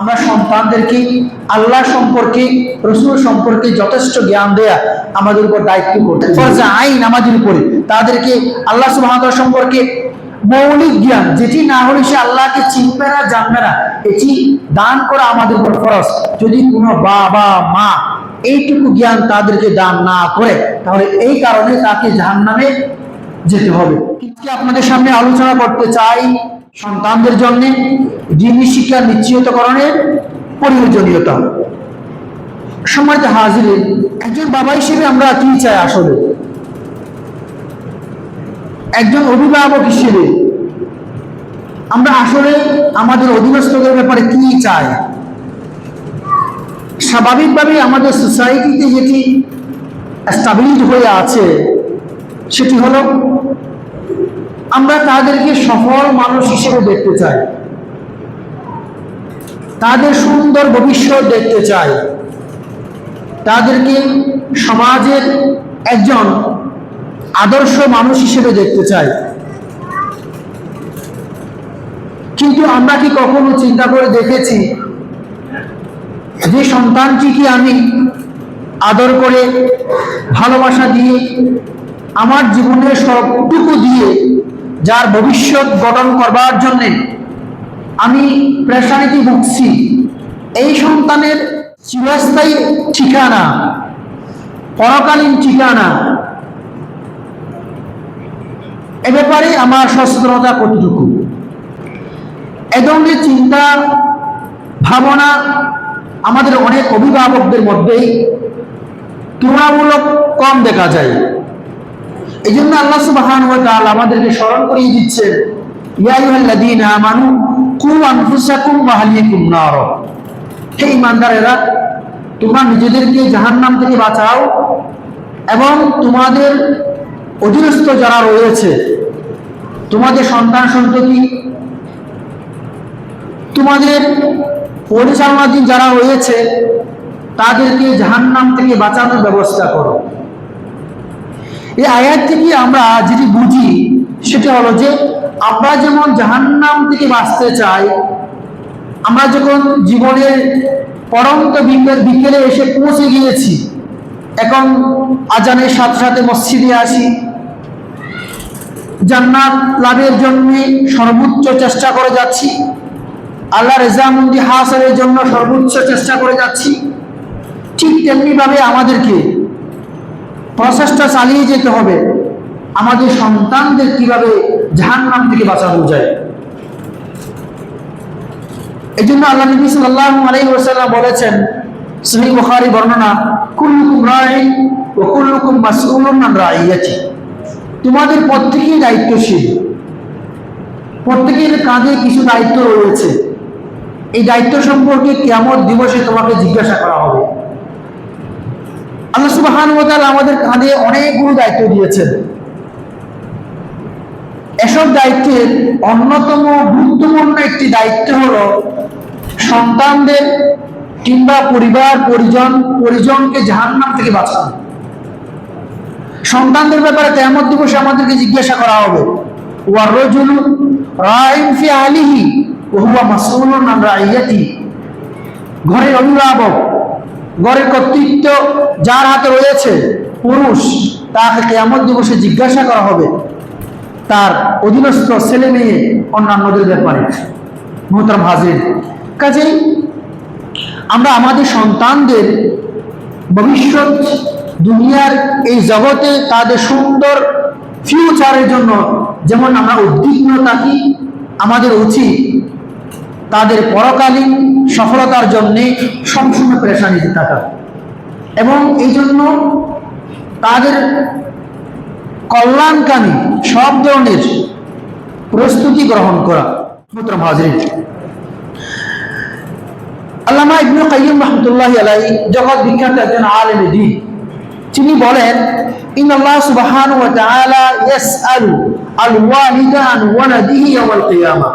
আমরা সন্তানদেরকে আল্লাহ সম্পর্কে রসুল সম্পর্কে যথেষ্ট জ্ঞান দেয়া আমাদের উপর দায়িত্ব করতে ফরজে আইন আমাদের উপরে। তাদেরকে আল্লাহ সুবাহ সম্পর্কে মৌলিক জ্ঞান, যেটি না হলে সে আল্লাহকে চিনবে না, জানবে না, এটি দান করা আমাদের উপর ফরজ। যদি কোনো বাবা, মা এইটুকু জ্ঞান তাদেরকে দান না করে, তাহলে এই কারণে তাকে জাহান্নামে যেতে হবে। আজকে আপনাদের সামনে আলোচনা করতে চাই সন্তানদের জন্য। দিনী শিক্ষা নিশ্চিতকরণের প্রয়োজনীয়তা। সম্মানিত হাজির, একজন বাবা হিসেবে আমরা কি চাই আসলে? একজন অভিভাবক হিসেবে আমরা আসলে আমাদের অধীনস্থদের ব্যাপারে কি চাই? স্বাভাবিকভাবে আমাদের সোসাইটিতে যেটি স্টাবলিশ হয়ে আছে, সেটি হলো আমরা তাদেরকে সফল মানুষ হিসেবে দেখতে চাই। তাদের সুন্দর ভবিষ্যৎ দেখতে চাই। তাদেরকে সমাজের একজন আদর্শ মানুষ হিসেবে দেখতে চাই। কিন্তু আমরা কি কখনো চিন্তা করে দেখেছি যে সন্তানটিকে আমি আদর করে, ভালোবাসা দিয়ে, আমার জীবনের সবটুকু দিয়ে, যার ভবিষ্যৎ গঠন করবার জন্যে আমি প্রেশানিতে ভুগছি। এই সন্তানের চিরস্থায়ী ঠিকানা, পরকালীন ঠিকানা। এ ব্যাপারে আমার সচেতনতা কতটুকু? এ ধরনের চিন্তা, ভাবনা আমাদের অনেক অভিভাবকদের মধ্যেই তুলনামূলক কম দেখা যায়। এই জন্য আল্লাহ সুবাহান আমাদেরকে স্মরণ করিয়ে দিচ্ছেন, ইয়া আইয়ুহাল্লাযীনা আমানু কু আনফুসাকুম ওয়া আহলিকুম নার হে ঈমানদারেরা তোমরা নিজেদেরকে জাহান্নাম থেকে বাঁচাও এবং তোমাদের অধীনস্থ যারা রয়েছে, তোমাদের সন্তান সন্ততি, তোমাদের পরিচালনাধীন যারা রয়েছে, তাদেরকে জাহান্নাম থেকে বাঁচানোর ব্যবস্থা করো। এই আয়াত থেকে আমরা যেটি বুঝি, সেটা হলো যে আমরা যেমন জাহান্নাম থেকে বাঁচতে চাই, আমরা যখন জীবনের পরন্ত বিকেল এসে পৌঁছে গিয়েছি, এখন আজানের সাথে সাথে মসজিদে আসি। জান্নাত লাভের জন্য সর্বোচ্চ চেষ্টা করে যাচ্ছি। আল্লাহ রেজামন্দি হাসনের জন্য সর্বোচ্চ চেষ্টা করে যাচ্ছি। ঠিক তেমনিভাবে আমাদেরকে প্রসেসটা চালিয়ে যেতে হবে। আমাদের সন্তানদের কীভাবে জাহান্নাম থেকে বাঁচানো যায়? এই জন্য আল্লাহ নবী সাল্লাল্লাহু আলাইহি ওয়াসাল্লাম বলেছেন, সহিহ বুখারী বর্ণনা, কুল্লুকুম রাইন ওয়া কুল্লুকুম মাসউলুন আন রাইয়াতি। তোমাদের প্রত্যেকেই দায়িত্বশীল। প্রত্যেকের কাঁধে কিছু দায়িত্ব রয়েছে। এই দায়িত্ব সম্পর্কে কেমন দিবসে তোমাকে জিজ্ঞাসা করা হবে। আল্লাহ সুবহান আমাদের কাঁধে অনেকগুলো দায়িত্ব দিয়েছেন। এসব দায়িত্বের অন্যতম গুরুত্বপূর্ণ একটি দায়িত্ব হলো সন্তানদের কিংবা পরিবার, পরিজন, পরিজনকে জাহান্নাম থেকে বাঁচানো। সন্তানদের ব্যাপারে তেমন দিবসে আমাদেরকে জিজ্ঞাসা করা হবে ওয়ার ফি ঘরের অভিভাবক, ঘরের কর্তৃত্ব যার হাতে রয়েছে, পুরুষ, তাকে কেমন দিবসে জিজ্ঞাসা করা হবে তার অধীনস্থ ছেলে মেয়ে অন্যান্যদের ব্যাপারে। মোহতারাম হাজির। কাজেই আমরা আমাদের সন্তানদের ভবিষ্যৎ দুনিয়ার এই জগতে তাদের সুন্দর ফিউচারের জন্য যেমন আমরা উদ্বিগ্ন থাকি, আমাদের উচিত তাদের পরকালীন সফলতার জন্যে সবসময় পেরেশানিতে থাকা। এবং এই জন্য তাদের কল্যাণকামী সব ধরনের প্রস্তুতি গ্রহণ করা মোহতরম হাজির আল্লামা ইবনু কাইয়ুম রহমতুল্লাহ আলাই জগৎ বিখ্যাত একজন আলেম দিন তিনি বলেন ইন আল্লাহ সুবহান ওয়া তাআলা ইয়াসআলু আল ওয়ালিদা আন ওয়ালাদিহি ইয়াওমাল কিয়ামা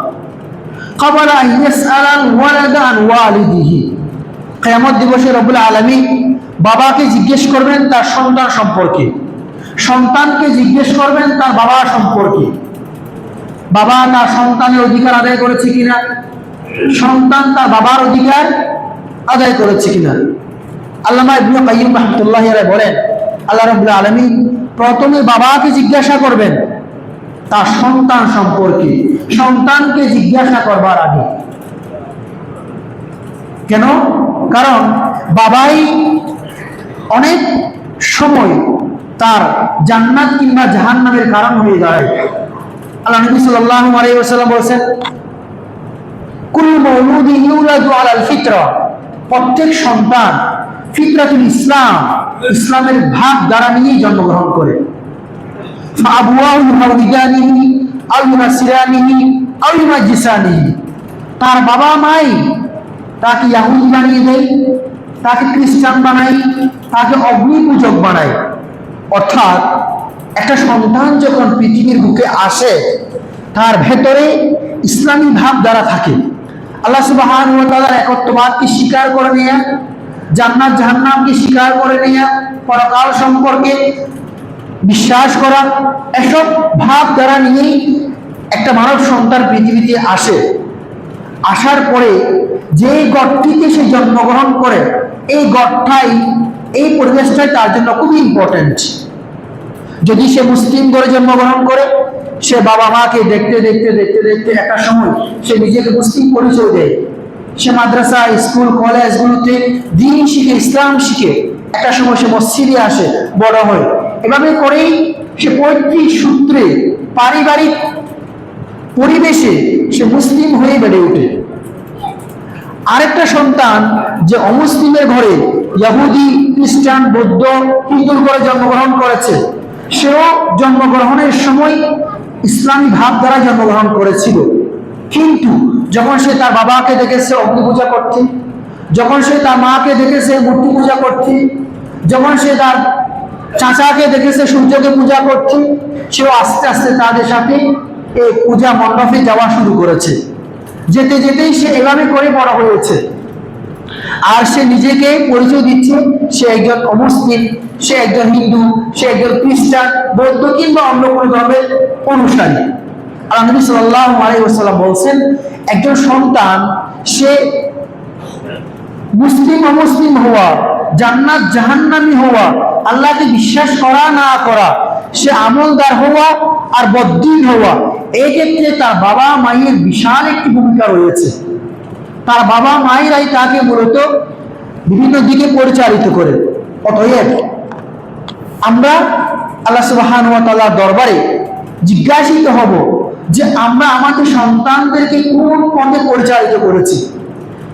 قبل أن يسأل الولد عن والده কিয়ামত দিবসে রব্বুল আলামিন বাবাকে জিজ্ঞেস করবেন তার সন্তান সম্পর্কে সন্তানকে জিজ্ঞেস করবেন তার বাবা সম্পর্কে। বাবা তার সন্তানের অধিকার আদায় করেছে কিনা? সন্তান তার বাবার অধিকার আদায় করেছে কিনা? রাহমাতুল্লাহি বলেন, আল্লাহ রাব্বুল আলামিন প্রথমে বাবাকে জিজ্ঞাসা করবেন তার সন্তান সম্পর্কে। সন্তানকে জিজ্ঞাসা করবার আগে। কেন? কারণ বাবাই অনেক সময় তার জান্নাত কিংবা জাহান্নামের কারণ হয়ে দাঁড়ায়। আল্লাহ নবী সাল্লাল্লাহু আলাইহি ওয়াসাল্লাম বলেছেন, কুল মৌলুদি ইউলাদু আলাল ফিতরা। প্রত্যেক সন্তান ফিতরাতুল ইসলাম, ইসলামের ভাগ দ্বারা নিয়েই জন্মগ্রহণ করে। তার বাবা মাই তাকে ইয়াহুদি বানিয়ে দেয়, তাকে খ্রিস্টান বানায়, তাকে অগ্নি পূজক বানায়। অর্থাৎ একটা সন্তান যখন পৃথিবীর বুকে আসে, তার ভেতরে ইসলামী ভাব দ্বারা থাকে। আল্লাহ সুবাহান তাআলার স্বীকার করে নেয়া, জান্নাত জাহান্নামকে স্বীকার করে নেয়া, পরকাল সম্পর্কে বিশ্বাস করা, এসব ভাব দ্বারা নিয়েই একটা মানব সন্তান পৃথিবীতে আসে। আসার পরে যে গড়টিতে সে জন্মগ্রহণ করে, এই গড়টাই, এই পরিবেশটাই তার জন্য খুবই ইম্পর্টেন্ট যদি সে মুসলিম ঘরে জন্মগ্রহণ করে, সে বাবা মাকে দেখতে দেখতে দেখতে দেখতে একটা সময় সে নিজেকে মুসলিম পরিচয় দেয়। সে মাদ্রাসা, স্কুল, কলেজগুলোতে দিন শিখে, ইসলাম শিখে একটা সময় সে মসজিদে আসে, বড় হয়। এভাবে করেই সে পৈতৃক সূত্রে পারিবারিক পরিবেশে সে মুসলিম হয়ে বেড়ে ওঠে। আরেকটা সন্তান যে অমুসলিমের ঘরে ইহুদি, খ্রিস্টান, বৌদ্ধ, হিন্দুর ঘরে জন্মগ্রহণ করেছে সেও জন্মগ্রহণের সময় ইসলামী ভাব দ্বারা জন্মগ্রহণ করেছিল। কিন্তু যখন সে তার বাবাকে দেখেছে, অগ্নি পূজা করতে, যখন সে তার মাকে দেখেছে, মূর্তি পূজা করতে, যখন সে তার চাচাকে দেখেছে, সূর্যকে পূজা করতে, সেও আস্তে আস্তে তাদের সাথে এই পূজা মণ্ডপে যাওয়া শুরু করেছে। যেতে যেতেই সে এভাবে করে বড় হয়েছে। আর সে নিজেকে পরিচয় দিচ্ছে সে একজন অমুসলিম, সে একজন হিন্দু, সে একজন খ্রিস্টান, বৌদ্ধ কিংবা অন্য কোনো ধর্মের অনুসারী। আল্লাহ নবী আলাইহি বলছেন, একজন সন্তান, সে মুসলিম, অমুসলিম হওয়া, জান্নাত, জাহান্নামী হওয়া, আল্লাহকে বিশ্বাস করা না করা, সে আমলদার হওয়া আর বদ্দিন হওয়া এই ক্ষেত্রে তার বাবা মায়ের বিশাল একটি ভূমিকা রয়েছে। তার বাবা মায়েরাই তাকে মূলত বিভিন্ন দিকে পরিচালিত করে। অতএব আমরা আল্লাহ সুবাহান তাআলার দরবারে জিজ্ঞাসিত হব যে আমরা আমাদের সন্তানদেরকে কোন পথে পরিচালিত করেছি?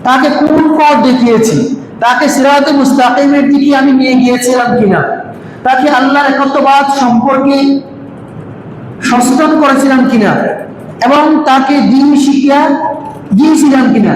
তাকে কোন পথ দেখিয়েছি? তাকে সিরাতে মুস্তাকিমের দিকে আমি নিয়ে গিয়েছিলাম কিনা? তাকে আল্লাহর একত্ববাদ সম্পর্কে সচেতন করেছিলাম কিনা? এবং তাকে দিন শিক্ষা দিয়েছিলাম কিনা?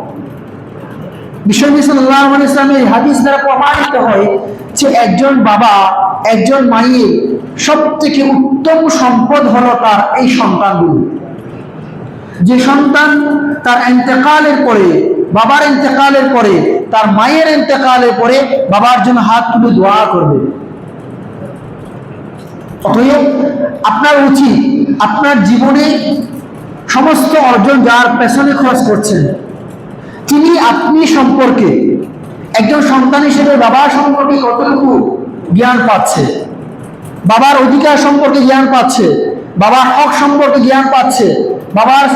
বিশ্বনবী আলাইহি ইসলামের হাদিস দ্বারা প্রমাণিত হয় যে একজন বাবা, একজন মায়ের সব থেকে উত্তম সম্পদ হলো তার এই সন্তানগুলো। যে সন্তান তার ইন্তেকালের পরে, বাবার ইন্তেকালের পরে, তার মায়ের ইন্তেকালের পরে বাবার জন্য হাত তুলে দোয়া করবে। অতএব আপনার উচিত আপনার জীবনে সমস্ত অর্জন যার পেছনে খরচ করছেন তিনি আপনি সম্পর্কে, একজন সন্তান হিসেবে বাবার সম্পর্কে কতটুকু জ্ঞান পাচ্ছে? বাবার অধিকার সম্পর্কে জ্ঞান পাচ্ছে? বাবার হক সম্পর্কে জ্ঞান পাচ্ছে? বাবার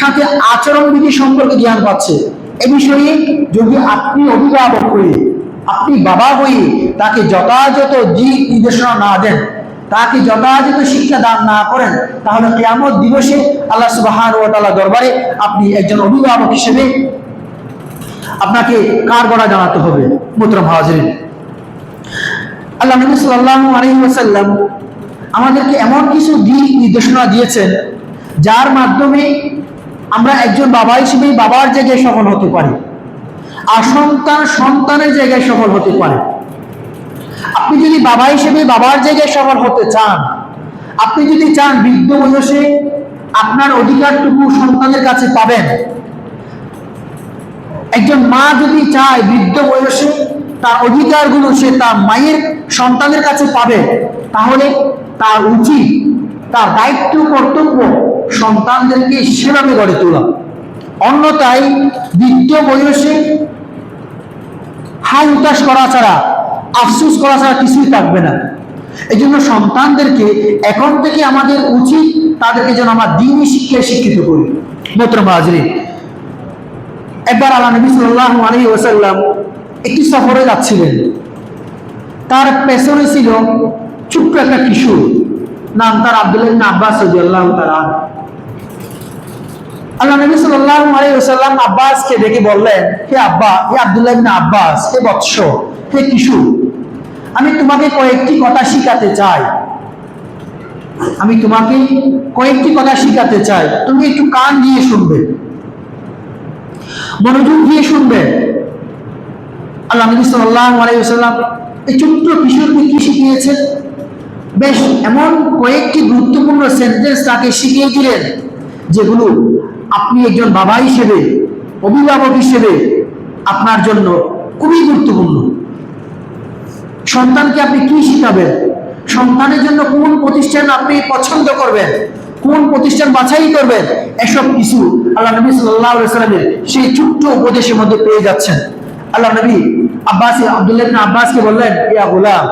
সাথে আচরণ বিধি সম্পর্কে জ্ঞান পাচ্ছে? এ বিষয়ে যদি আপনি অভিভাবক হয়ে, আপনি বাবা হয়ে তাকে যথাযথ দিক নির্দেশনা না দেন, তাকে যথাযথ শিক্ষা দান না করেন, তাহলে কেয়ামত দিবসে আল্লাহ তাআলা দরবারে আপনি একজন অভিভাবক হিসেবে আপনাকে কার গড়া জানাতে হবে মোতরম হাজরিন আল্লাহ নবী সাল্লাল্লাহু আলাইহি ওয়াসাল্লাম আমাদেরকে এমন কিছু দিক নির্দেশনা দিয়েছেন, যার মাধ্যমে আমরা একজন বাবা হিসেবে বাবার জায়গায় সফল হতে পারি আর সন্তান সন্তানের জায়গায় সফল হতে পারে। আপনি যদি বাবা হিসেবে বাবার জায়গায় সফল হতে চান, আপনি যদি চান বৃদ্ধ বয়সে আপনার অধিকারটুকু সন্তানের কাছে পাবেন একজন মা যদি চায় বৃদ্ধ বয়সে, তার অধিকারগুলো সে তার মায়ের সন্তানের কাছে পাবে, তাহলে তার উচিত তার দায়িত্ব, কর্তব্য সন্তানদেরকে সেভাবে গড়ে তোলা। অন্যথায় বৃদ্ধ বয়সে হাই উতাস করা ছাড়া, আফসুস করা ছাড়া কিছুই থাকবে না। এই জন্য সন্তানদেরকে এখন থেকে আমাদের উচিত তাদেরকে যেন আমরা দিনই শিক্ষায় শিক্ষিত করি। মোত্রমা হাজরি একবার আল্লাহ নবী সাল্লাহ আলী ওসাল্লাম একটি সফরে যাচ্ছিলেন। তার পেছনে ছিল ছোট্ট একটা কিশোর, নাম তার আব্দুল্লাহ আব্বাস রাদিয়াল্লাহু তাআলা আল্লাহ নবী সাল্লাল্লাহু আলাইহি ওয়াসাল্লাম আব্বাসকে ডেকে বললেন, হে আব্বা, হে আব্দুল্লাহ আব্বাস, হে বৎস, হে কিশোর, আমি তোমাকে কয়েকটি কথা শিখাতে চাই। আমি তোমাকে কয়েকটি কথা শিখাতে চাই। তুমি একটু কান দিয়ে শুনবে। মনোযোগ দিয়ে শুনবে। আল্লাহ নবী সাল্লাল্লাহু আলাইহি ওয়াসাল্লাম এই ছোট্ট কিশোরকে কি শিখিয়েছেন বেশ এমন কয়েকটি গুরুত্বপূর্ণ সেন্টেন্স তাকে শিখিয়ে দিলেন, যেগুলো আপনি একজন বাবা হিসেবে, অভিভাবক হিসেবে আপনার জন্য খুবই গুরুত্বপূর্ণ। সন্তানকে আপনি কি শিখাবেন? সন্তানের জন্য কোন প্রতিষ্ঠান আপনি পছন্দ করবেন? কোন প্রতিষ্ঠান বাছাই করবেন এসব কিছু আল্লাহ নবী সাল্লাহ সাল্লামের সেই ছোট্ট উপদেশের মধ্যে পেয়ে যাচ্ছেন। আল্লাহ নবী আব্বাস আব্দুল্লাহ আব্বাসকে বললেন, ইয়া গোলাম,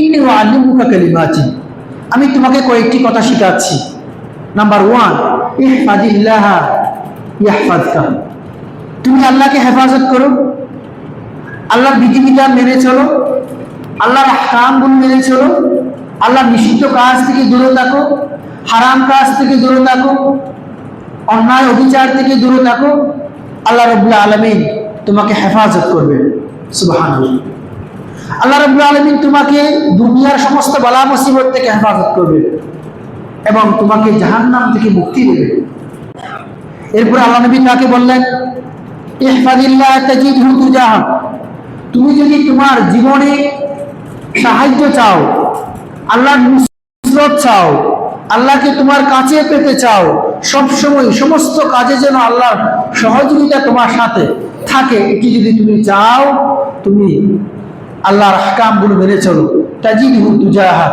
ইন্নি ওয়া আল্লিমুকা কালিমাতি। আমি তোমাকে কয়েকটি কথা শিখাচ্ছি। নাম্বার ওয়ান ইহফাদিল্লাহ ইয়াহফাদকা তুমি আল্লাহকে হেফাজত করো। আল্লাহর বিধিবিধান মেনে চলো। আল্লাহর কামগুলো মেনে চলো। আল্লাহ নিষিদ্ধ কাজ থেকে দূরে থাকো। হারাম কাজ থেকে দূরে থাকো, অন্যায় অবিচার থেকে দূরে থাকো, আল্লাহ রবুল্লা আলমিন তোমাকে হেফাজত করবে সুবাহান আল্লাহ রবুল্লা আলমিন তোমাকে দুনিয়ার সমস্ত বালা মুসিবত থেকে হেফাজত করবে এবং তোমাকে জাহান্নাম থেকে মুক্তি দেবে। এরপর আল্লাহ নবী তাকে বললেন তুমি যদি তোমার জীবনে সাহায্য চাও, আল্লাহর চাও আল্লাহকে তোমার কাছে পেতে চাও। সব সময় সমস্ত কাজে যেন আল্লাহর সহযোগিতা তোমার সাথে থাকে, এটি যদি তুমি চাও, তুমি আল্লাহর হাকামগুলো মেনে চলো। তাজিদ তুজাহা,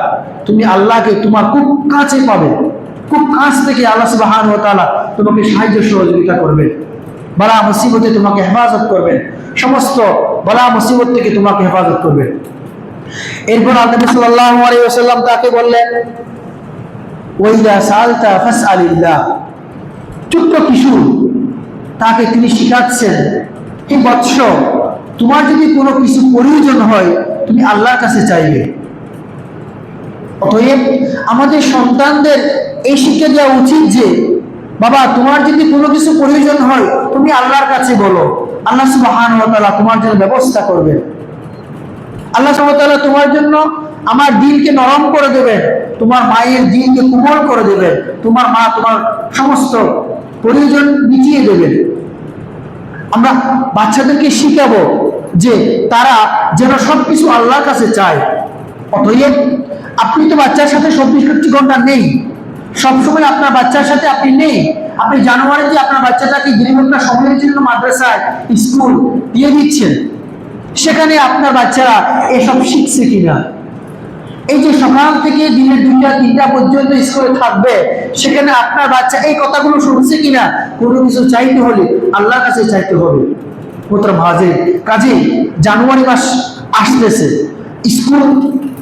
তুমি আল্লাহকে তোমার খুব কাছে পাবে। খুব কাছ থেকে আল্লাহ সুবাহান ও তাআলা তোমাকে সাহায্য সহযোগিতা করবে। বলা মুসিবতে তোমাকে হেফাজত করবেন সমস্ত বলা মুসিবত থেকে তোমাকে হেফাজত করবে। এরপর আল্লাহ সাল্লাল্লাহু আলাইহি ওয়াসাল্লাম তাকে বললেন সালতা ফাসআলিল্লাহ। ছোট্ট কিশোর, তাকে তিনি শিখাচ্ছেন, হে বৎস, তোমার যদি কোনো কিছু প্রয়োজন হয়, তুমি আল্লাহর কাছে চাইবে। অতএব আমাদের সন্তানদের এই শিক্ষা দেওয়া উচিত যে, বাবা, তোমার যদি কোনো কিছু প্রয়োজন হয়, তুমি আল্লাহর কাছে বলো। আল্লাহ সুবহান তাআলা তোমার জন্য ব্যবস্থা করবে আল্লাহ তাআলা তোমার জন্য আমার দিলকে নরম করে দেবে তোমার মায়ের দিলকে কোমল করে দেবে। তোমার মা তোমার সমস্ত প্রয়োজন মিটিয়ে দেবে। আমরা বাচ্চাদেরকে শিখাবো যে তারা যেন সবকিছু আল্লাহর কাছে চায়। অতএব আপনি তো বাচ্চার সাথে চব্বিশ ঘণ্টা নেই। সবসময় আপনার বাচ্চার সাথে আপনি নেই। আপনি জানুয়ারি যে আপনার বাচ্চাটাকে ঘণ্টা সময়ের জন্য মাদ্রাসায়, স্কুল দিয়ে দিচ্ছেন, সেখানে আপনার বাচ্চারা এসব শিখছে কিনা? এই যে সকাল থেকে দিনের দুইটা, তিনটা পর্যন্ত স্কুলে থাকবে, সেখানে আপনার বাচ্চা এই কথাগুলো শুনছে কিনা, কোনো কিছু চাইতে হলে আল্লাহর কাছে চাইতে হবে। মোত্র ভাজে কাজে জানুয়ারি মাস আসতেছে। স্কুল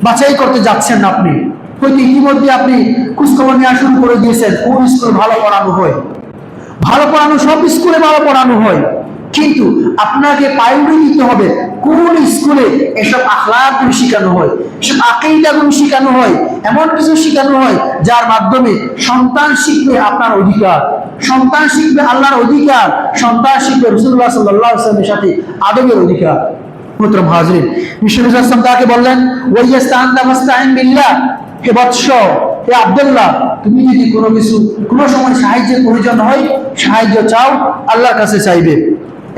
বাছাই করতে যাচ্ছেন আপনি। হয়তো ইতিমধ্যে আপনি খোঁজখবর নেওয়া শুরু করে দিয়েছেন, কোন স্কুল ভালো পড়ানো হয়? ভালো পড়ানো, সব স্কুলে ভালো পড়ানো হয়। কিন্তু আপনাকে প্রায়োরিটি দিতে হবে। কোন স্কুলে এসব আখলাকগুলো শেখানো হয়, এসব আকেইদাগুলো শেখানো হয়, এমন কিছু শেখানো হয় যার মাধ্যমে সন্তান শিখবে আপনার অধিকার। সন্তান শিখবে আল্লাহর অধিকার, সন্তান শিখবে রসুল্লাহ সাল্লাহ আসলামের সাথে আদবের অধিকার। পুত্র হাজরিন তাকে বললেন বিল্লাহ, হে বৎস, হে আব্দুল্লাহ, তুমি যদি কোনো কিছু, কোনো সময় সাহায্যের প্রয়োজন হয়, সাহায্য চাও, আল্লাহর কাছে চাইবে।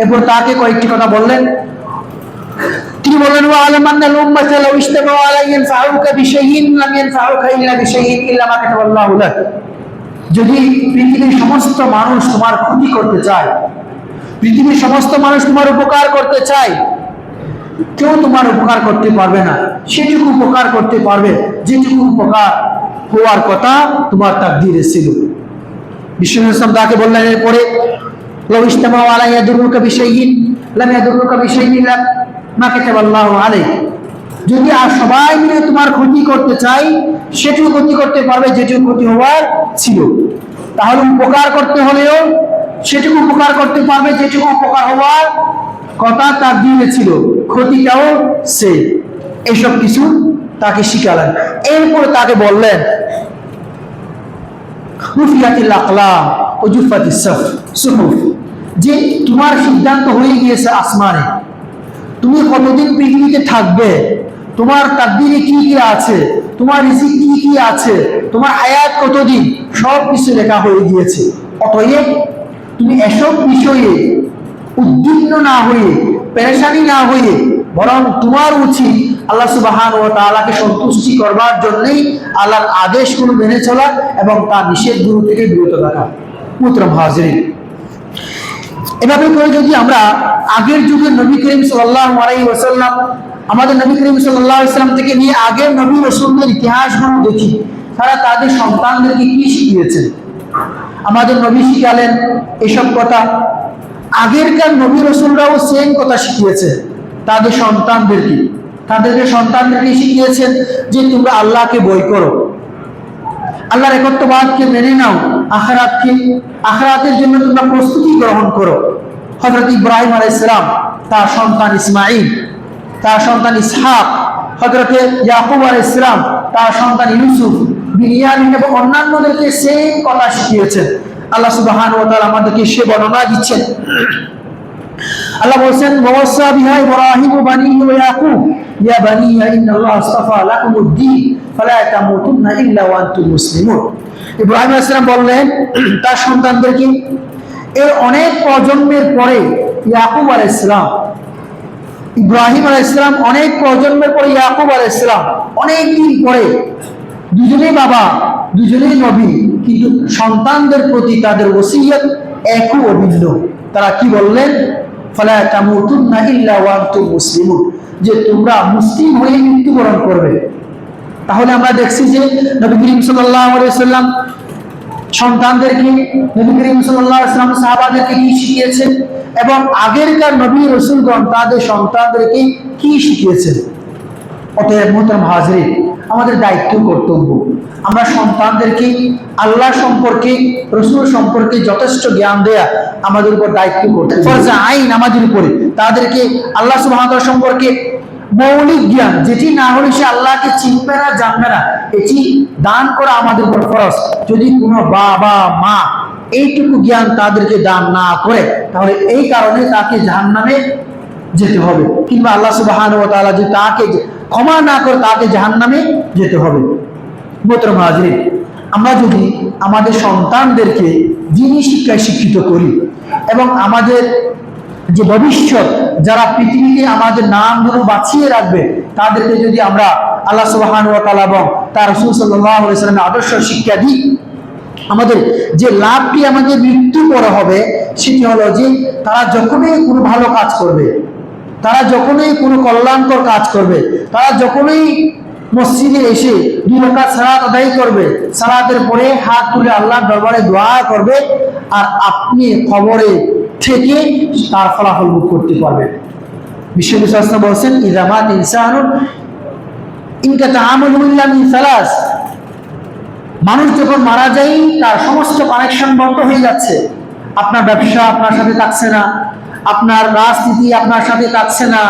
এরপর তাকে কয়েকটি কথা বললেন। তিনি বললেন, ওয়া আলামান্না উম্মাতা লাউ ইজতামাউ আলা ইল্লা ইল্লা মা কাতাবাল্লাহু যদি পৃথিবীর সমস্ত মানুষ তোমার ক্ষতি করতে চায়, পৃথিবীর সমস্ত মানুষ তোমার উপকার করতে চায়, কেউ তোমার উপকার করতে পারবে না। সেটুকু উপকার করতে পারবে, যেটুকু উপকার হওয়ার কথা তোমার তাকদিরে ছিল। বিষ্ণু ইসলাম তাকে বললেন, এরপরে لو اجتمعوا على يضروك بشيء لم يضروك بشيء الا ما كتب الله عليك যদি আর সবাই মিলে তোমার ক্ষতি করতে চাই সেটুকু ক্ষতি করতে পারবে যেটুকু ক্ষতি হওয়ার ছিল তাহলে উপকার করতে হলেও সেটুকু উপকার করতে পারবে যেটুকু উপকার হওয়ার কথা তার দিয়ে ছিল ক্ষতিটাও সে এসব কিছু তাকে শিখালেন এরপর তাকে বললেন রুফিয়াতিল আকলাম ও জুফাতিস সাফ যে তোমার সিদ্ধান্ত হয়ে গিয়েছে আসমানে। তুমি কতদিন পৃথিবীতে থাকবে? তোমার তাকদিরে কি কি আছে? তোমার রিজিক কি কি আছে? তোমার হায়াত কতদিন? সব কিছু লেখা হয়ে গিয়েছে। অতএব তুমি এসব বিষয়ে উদ্বিগ্ন না হয়ে, পেরেশানি না হয়ে, বরং তোমার উচিত আল্লাহ সুবাহান ও তাআলাকে সন্তুষ্টি করবার জন্যই আল্লাহর আদেশগুলো মেনে চলা এবং তার নিষেধগুলো থেকে বিরত থাকা। মুতরম হাজরিন এভাবে করে যদি আমরা আগের যুগের নবী করিম ওসাল্লাম আমাদের নবী করিম সাল্লাহ ইসলাম থেকে নিয়ে আগের নবী রসুলদের ইতিহাসগুলো দেখি, তারা তাদের সন্তানদেরকে কি শিখিয়েছেন? আমাদের নবী শিখালেন এসব কথা। আগেরকার নবী রসুলরাও সেম কথা শিখিয়েছে, তাদের সন্তানদেরকে। তাদেরকে সন্তানদেরকে শিখিয়েছেন যে তোমরা আল্লাহকে বই করো। আল্লাহর একত্ববাদকে মেনে নাও। আখরাতকে, আখরাতের জন্য তোমরা প্রস্তুতি গ্রহণ করো। হজরত ইব্রাহিম আলাইসালাম তার সন্তান ইসমাইল তার সন্তান ইসহাক হজরতে ইয়াকুব আলাইসালাম তার সন্তান ইউসুফ, বিনিয়ামিন এবং অন্যান্যদেরকে সেম কথা শিখিয়েছেন। আল্লাহ সুবাহান ও তার আমাদেরকে সে বর্ণনা দিচ্ছেন। আল্লাহ বলছেন ওয়াসা বিহা ইব্রাহিম ও বানি ও ইয়াকুব। ইয়া বানি ইন্নাল্লাহ আস্তাফা লাকুমুদ-দীন ফালা তামুতুন্না ইল্লা ওয়া আনতুম মুসলিমুন। ইব্রাহিম আলাইহিস সালাম বললেন, তার সন্তানদেরকে এর অনেক প্রজন্মের পরে ইয়াকুব আলাইহিস সালাম ইব্রাহিম আলাইহিস ইসলাম অনেক প্রজন্মের পরে ইয়াকুব আলাইহিস সালাম অনেক দিন পরে দুজনেই বাবা, দুজনেই নবী, কিন্তু সন্তানদের প্রতি তাদের ওসিয়ত একই অভিন্ন। তারা কি বললেন? ফালা তামুতুন্না ইল্লা ওয়া আনতুম মুসলিমুন, যে তোমরা মুসলিম হয়ে মৃত্যুবরণ করবে। তাহলে আমরা দেখছি যে নবী করিম সাল্লাম সন্তানদেরকে, নবী করিম সাল্লাম সাহাবাদেরকে কি শিখিয়েছেন? এবং আগেরকার নবী রাসূলগণ তাদের সন্তানদেরকে কি শিখিয়েছেন? অতএব মোহতারাম হাজরিন, আমাদের দায়িত্ব কর্তব্য। আমরা সন্তানদেরকে আল্লাহ সম্পর্কে, রসুল সম্পর্কে যথেষ্ট জ্ঞান দেয়া আমাদের উপর দায়িত্ব করতে আইন আমাদের উপরে। তাদেরকে আল্লাহ তাআলা সম্পর্কে মৌলিক জ্ঞান, যেটি না হলে সে আল্লাহকে চিনবে না, জানবে না, এটি দান করা আমাদের উপর ফরজ। যদি কোনো বাবা, মা এইটুকু জ্ঞান তাদেরকে দান না করে, তাহলে এই কারণে তাকে জাহান্নামে যেতে হবে। কিংবা আল্লাহ সুবাহান ও তাআলা যদি তাকে ক্ষমা না করে তাকে জাহান্নামে যেতে হবে। মোতরম হাজরিন, আমরা যদি আমাদের সন্তানদেরকে দিনই শিক্ষায় শিক্ষিত করি এবং আমাদের যে ভবিষ্যৎ যারা পৃথিবীতে আমাদের নামগুলো বাঁচিয়ে রাখবে, তাদেরকে যদি আমরা আল্লাহ সুবাহান এবং তার রসুল সাল্লামের আদর্শ শিক্ষা দিই, আমাদের যে লাভটি আমাদের মৃত্যু পরে হবে সেটি হলো যে তারা যখনই কোনো ভালো কাজ করবে, তারা যখনই কোনো কল্যাণকর কাজ করবে, তারা যখনই মসজিদে এসে দুই রাকাত সালাত আদায় করবে, সালাতের পরে হাত তুলে আল্লাহর দরবারে দোয়া করবে, আর আপনি খবরে থেকে তার ফলাফল ভোগ করতে পারবেন বিশ্ববিশ্বাস বলছেন ইজামাত ইনসানুন ইনকা মিন সালাস। মানুষ যখন মারা যায়, তার সমস্ত কানেকশন বন্ধ হয়ে যাচ্ছে। আপনার ব্যবসা আপনার সাথে থাকছে না। আপনার রাজনীতি আপনার সাথে থাকছে না,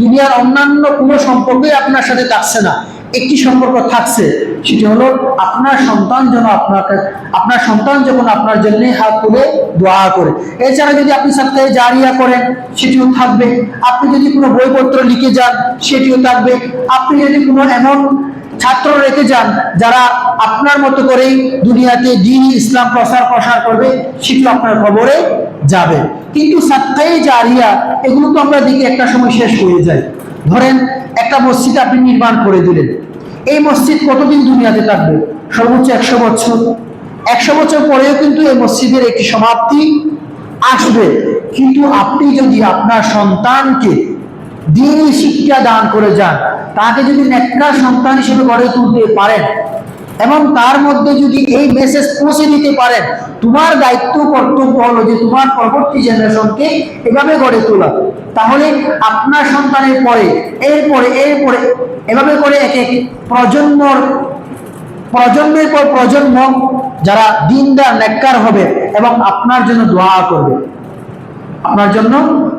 দুনিয়ার অন্যান্য কোনো সম্পর্কই আপনার সাথে থাকছে না, একটি সম্পর্ক থাকছে, সেটি হলো আপনার সন্তান যেন আপনাকে, আপনার সন্তান যখন আপনার জন্য হাত তুলে দোয়া করে। এছাড়া যদি আপনি সপ্তাহে জারিয়া করেন, সেটিও থাকবে। আপনি যদি কোনো বইপত্র লিখে যান, সেটিও থাকবে। আপনি যদি কোনো এমন ছাত্র রেখে যান, যারা আপনার মতো করেই দুনিয়াতে দিন ইসলাম প্রসার প্রসার করবে সেটিও আপনার খবরে যাবে। কিন্তু সাত্তাই জারিয়া, এগুলো তো আমরা দেখি একটা সময় শেষ হয়ে যায়। ধরেন, একটা মসজিদ আপনি নির্মাণ করে দিলেন। এই মসজিদ কতদিন দুনিয়াতে থাকবে? সর্বোচ্চ একশো বছর। একশো বছর পরেও কিন্তু এই মসজিদের একটি সমাপ্তি আসবে। কিন্তু আপনি যদি আপনার সন্তানকে দিনই শিক্ষা দান করে যান তাকে যদি নেককার সন্তান হিসেবে গড়ে তুলতে পারেন, এবং তার মধ্যে যদি এই মেসেজ পৌঁছে দিতে পারেন, তোমার দায়িত্ব, কর্তব্য হলো যে তোমার পরবর্তী জেনারেশনকে এভাবে গড়ে তোলা। তাহলে আপনার সন্তানের পরে, এরপরে এরপরে, এভাবে করে এক এক প্রজন্মর, প্রজন্মের পর প্রজন্ম যারা দিনদার, নেককার হবে, এবং আপনার জন্য দোয়া করবে। আপনার জন্য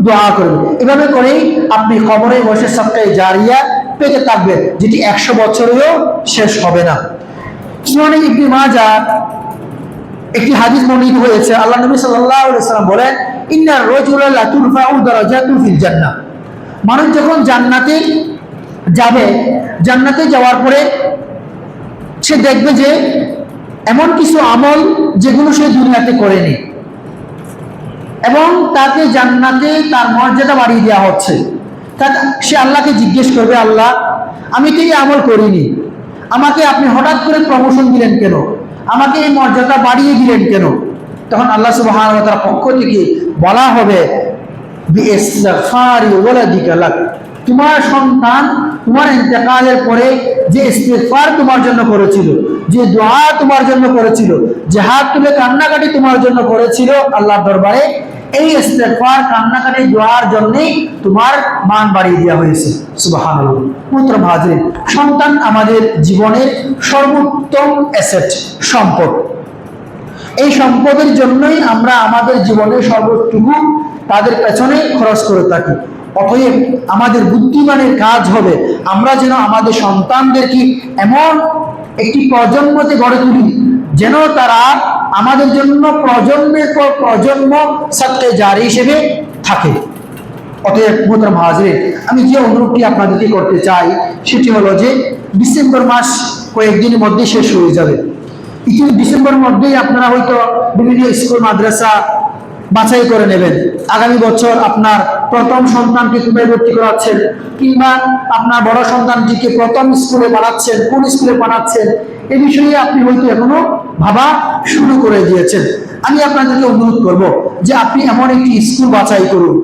দোয়া করবে। এভাবে করেই আপনি খবরে বসে সবটাই জারিয়া পেতে থাকবে, যেটি একশো বছরেও শেষ হবে না। একটি হাদিস বর্ণিত হয়েছে। আল্লাহ নবী সাল্লাম বলেন, ইন্নার রাজুলা জান্নাহ। মানুষ যখন জান্নাতে যাবে, জান্নাতে যাওয়ার পরে সে দেখবে যে এমন কিছু আমল যেগুলো সে দুনিয়াতে করেনি এবং তাকে জান্নাতে তার মর্যাদা বাড়িয়ে দেওয়া হচ্ছে। সে আল্লাহকে জিজ্ঞেস করবে, আল্লাহ, আমি তো এই আমল করিনি। আমাকে আপনি হঠাৎ করে প্রমোশন দিলেন কেন? আমাকে এই মর্যাদা বাড়িয়ে দিলেন কেন? তখন আল্লাহ সুবাহ পক্ষ থেকে বলা হবে তোমার সন্তান তোমার ইন্তেকালের পরে যে ইস্তেগফার তোমার জন্য করেছিল, যে দোয়া তোমার জন্য করেছিল, যে হাত তুলে কান্নাকাটি তোমার জন্য করেছিল, আল্লাহর দরবারে এই ইস্তেগফার, কান্নাকাটি, দোয়ার জন্যই তোমার মান বাড়িয়ে দেওয়া হয়েছে। সুবহানাল্লাহ। পুত্র হাজরিন সন্তান আমাদের জীবনের সর্বোত্তম অ্যাসেট সম্পদ। এই সম্পদের জন্যই আমরা আমাদের জীবনের সর্বটুকু তাদের পেছনে খরচ করে থাকি। অতএব আমাদের বুদ্ধিমানের কাজ হবে, আমরা যেন আমাদের সন্তানদেরকে এমন একটি প্রজন্মতে গড়ে তুলি, যেন তারা আমাদের জন্য প্রজন্মের পর প্রজন্ম সত্যে জারি হিসেবে থাকে। অতএব মোহতরম হাজরে আমি যে অনুরোধটি আপনাদেরকে করতে চাই, সেটি হলো যে ডিসেম্বর মাস কয়েকদিনের মধ্যে শেষ হয়ে যাবে। ইতিমধ্যে ডিসেম্বর মধ্যেই আপনারা হয়তো বিভিন্ন স্কুল, মাদ্রাসা বাছাই করে নেবেন। আগামী বছর আপনার প্রথম সন্তানকে কোথায় ভর্তি করাচ্ছেন? কিংবা আপনার বড় সন্তানটিকে প্রথম স্কুলে পাঠাচ্ছেন, কোন স্কুলে পাঠাচ্ছেন? এ বিষয়ে আপনি হয়তো এখনও ভাবা শুরু করে দিয়েছেন। আমি আপনাদেরকে অনুরোধ করব যে আপনি এমন একটি স্কুল বাছাই করুন,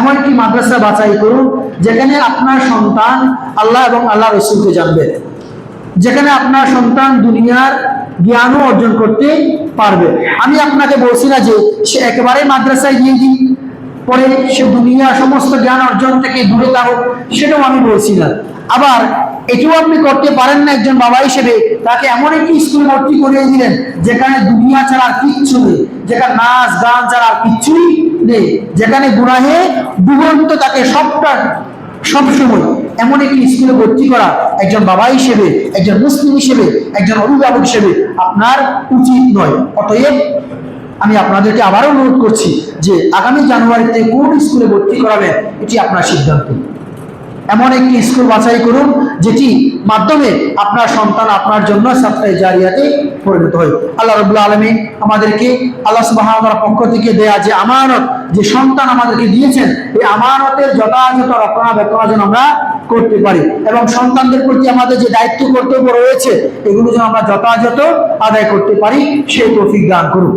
এমন একটি মাদ্রাসা বাছাই করুন, যেখানে আপনার সন্তান আল্লাহ এবং আল্লাহ রসুলকে জানবে। যেখানে আপনার সন্তান দুনিয়ার জ্ঞানও অর্জন করতে পারবে। আমি আপনাকে বলছি না যে সে একেবারে মাদ্রাসায় গিয়ে দিই পরে সে দুনিয়া সমস্ত জ্ঞান অর্জন থেকে দূরে থাকুক, সেটাও আমি বলছি না। আবার এটিও আপনি করতে পারেন না একজন বাবা হিসেবে। তাকে এমন একটি স্কুলে ভর্তি করিয়ে দিলেন, যেখানে দুনিয়া ছাড়া আর কিচ্ছু নেই। যেখানে নাচ, গান ছাড়া আর কিচ্ছুই নেই। যেখানে গুনাহে ডুবন্ত তাকে সবটা সবসময়। এমন একটি স্কুলে ভর্তি করা একজন বাবা হিসেবে, একজন মুসলিম হিসেবে, একজন অভিভাবক হিসেবে আপনার উচিত নয়। অতএব আমি আপনাদেরকে আবারও অনুরোধ করছি যে আগামী জানুয়ারিতে কোন স্কুলে ভর্তি করাবেন, এটি আপনার সিদ্ধান্ত। এমন একটি স্কুল বাছাই করুন যেটি মাধ্যমে আপনার সন্তান আপনার জন্য সাপ্তাহে জারিয়াতে পরিণত হয়। আল্লাহ রবুল্লা আলমী আমাদেরকে আল্লাহ সুবাহ পক্ষ থেকে দেয়া যে আমানত, যে সন্তান আমাদেরকে দিয়েছেন, এই আমানতের যথাযথ রক্ষণাবেক্ষণা যেন আমরা করতে পারি এবং সন্তানদের প্রতি আমাদের যে দায়িত্ব, কর্তব্য রয়েছে, এগুলো যেন আমরা যথাযথ আদায় করতে পারি, সেই তৌফিক দান করুন।